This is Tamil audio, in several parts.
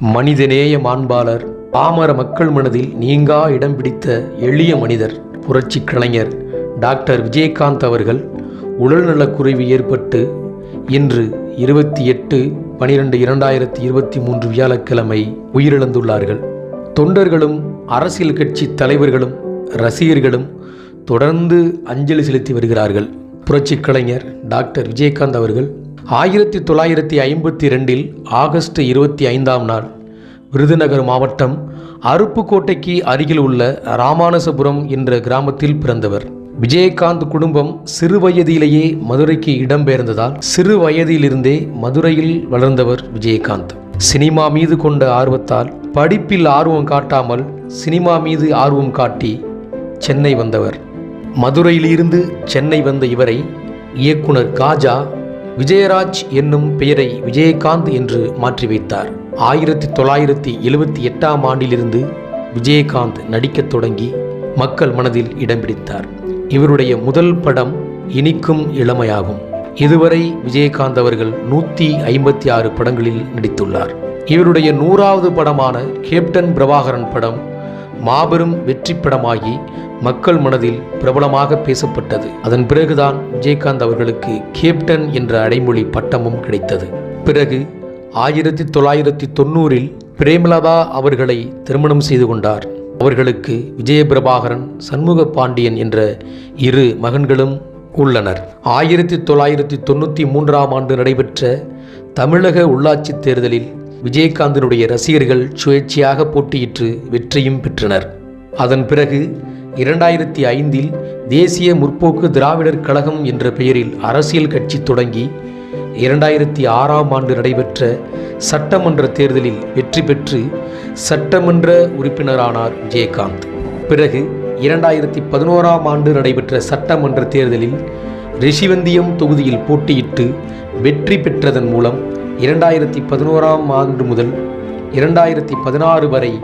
மனிதநேய மாண்பாளர் பாமர மக்கள் மனதில் நீங்கா இடம் பிடித்த எளிய மனிதர் புரட்சி கலைஞர் டாக்டர் விஜயகாந்த் அவர்கள் உடல்நலக்குறைவு ஏற்பட்டு இன்று இருபத்தி எட்டு பனிரெண்டு இரண்டாயிரத்தி இருபத்தி மூன்று வியாழக்கிழமை உயிரிழந்துள்ளார்கள். தொண்டர்களும் அரசியல் கட்சி தலைவர்களும் ரசிகர்களும் தொடர்ந்து அஞ்சலி செலுத்தி வருகிறார்கள். புரட்சி கலைஞர் டாக்டர் விஜயகாந்த் அவர்கள் ஆயிரத்தி தொள்ளாயிரத்தி ஐம்பத்தி ரெண்டில் ஆகஸ்ட் இருபத்தி ஐந்தாம் நாள் விருதுநகர் மாவட்டம் அருப்புக்கோட்டைக்கு அருகில் உள்ள ராமானுசபுரம் என்ற கிராமத்தில் பிறந்தவர். விஜயகாந்த் குடும்பம் சிறு வயதிலேயே மதுரைக்கு இடம்பெயர்ந்ததால் சிறு வயதிலிருந்தே மதுரையில் வளர்ந்தவர் விஜயகாந்த். சினிமா மீது கொண்ட ஆர்வத்தால் படிப்பில் ஆர்வம் காட்டாமல் சினிமா மீது ஆர்வம் காட்டி சென்னை வந்தவர். மதுரையிலிருந்து சென்னை வந்த இவரை இயக்குனர் காஜா விஜயராஜ் என்னும் பெயரை விஜயகாந்த் என்று மாற்றி வைத்தார். ஆயிரத்தி தொள்ளாயிரத்தி எழுபத்தி எட்டாம் ஆண்டிலிருந்து விஜயகாந்த் நடிக்கத் தொடங்கி மக்கள் மனதில் இடம் பிடித்தார். இவருடைய முதல் படம் இனிக்கும் இளமையாகும். இதுவரை விஜயகாந்த் அவர்கள் நூற்றி ஐம்பத்தி ஆறு படங்களில் நடித்துள்ளார். இவருடைய நூறாவது படமான கேப்டன் பிரபாகரன் படம் மாபெரும் வெற்றி படமாகி மக்கள் மனதில் பிரபலமாக பேசப்பட்டது. அதன் பிறகுதான் விஜயகாந்த் அவர்களுக்கு கேப்டன் என்ற அடைமொழி பட்டமும் கிடைத்தது. பிறகு ஆயிரத்தி தொள்ளாயிரத்தி தொண்ணூறில் பிரேமலதா அவர்களை திருமணம் செய்து கொண்டார். அவர்களுக்கு விஜயபிரபாகரன் சண்முக பாண்டியன் என்ற இரு மகன்களும் உள்ளனர். ஆயிரத்தி தொள்ளாயிரத்தி தொண்ணூற்றி மூன்றாம் ஆண்டு நடைபெற்ற தமிழக உள்ளாட்சி தேர்தலில் விஜயகாந்தினுடைய ரசிகர்கள் சுயேட்சையாக போட்டியிட்டு வெற்றியும் பெற்றனர். அதன் பிறகு இரண்டாயிரத்தி ஐந்தில் தேசிய முற்போக்கு திராவிடர் கழகம் என்ற பெயரில் அரசியல் கட்சி தொடங்கி இரண்டாயிரத்தி ஆறாம் ஆண்டு நடைபெற்ற சட்டமன்ற தேர்தலில் வெற்றி பெற்று சட்டமன்ற உறுப்பினரானார் விஜயகாந்த். பிறகு இரண்டாயிரத்தி பதினோராம் ஆண்டு நடைபெற்ற சட்டமன்ற தேர்தலில் ரிஷிவந்தியம் தொகுதியில் போட்டியிட்டு வெற்றி பெற்றதன் மூலம் இரண்டாயிரத்தி பதினோராம் ஆண்டு முதல் இரண்டாயிரத்தி பதினாறு வரை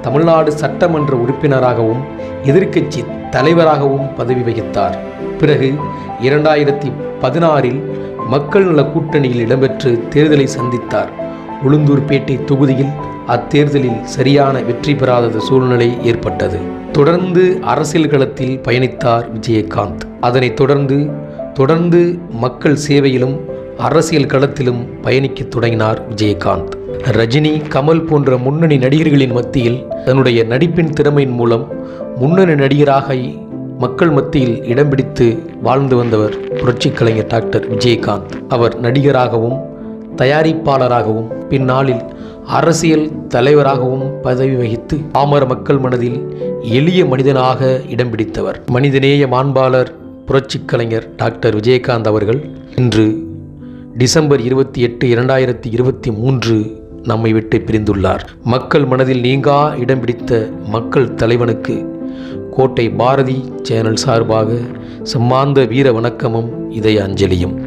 தமிழ்நாடு சட்டமன்ற உறுப்பினராகவும் எதிர்க்கட்சி தலைவராகவும் பதவி வகித்தார். பிறகு இரண்டாயிரத்தி பதினாறில் மக்கள் நல கூட்டணியில் இடம்பெற்று தேர்தலை சந்தித்தார். உளுந்தூர்பேட்டை தொகுதியில் அத்தேர்தலில் சரியான வெற்றி பெறாதது சூழ்நிலை ஏற்பட்டது. தொடர்ந்து அரசியல் களத்தில் பயணித்தார் விஜயகாந்த். அதனைத் தொடர்ந்து தொடர்ந்து மக்கள் சேவையிலும் அரசியல் களத்திலும் பயணிக்கத் தொடங்கினார் விஜயகாந்த். ரஜினி கமல் போன்ற முன்னணி நடிகர்களின் மத்தியில் தன்னுடைய நடிப்பின் திறமையின் மூலம் முன்னணி நடிகராக மக்கள் மத்தியில் இடம் பிடித்து வாழ்ந்து வந்தவர் புரட்சி கலைஞர் டாக்டர் விஜயகாந்த். அவர் நடிகராகவும் தயாரிப்பாளராகவும் பின்னாளில் அரசியல் தலைவராகவும் பதவி வகித்து பாமர மக்கள் மனதில் எளிய மனிதனாக இடம் பிடித்தவர். மனிதநேய மாண்பாளர் புரட்சி கலைஞர் டாக்டர் விஜயகாந்த் அவர்கள் இன்று டிசம்பர் இருபத்தி எட்டு இரண்டாயிரத்தி இருபத்தி மூன்று நம்மை விட்டு பிரிந்துள்ளார். மக்கள் மனதில் நீங்கா இடம் பிடித்த மக்கள் தலைவனுக்கு கோட்டை பாரதி சேனல் சார்பாக சம்மாந்த வீர வணக்கமும் இதய அஞ்சலியும்.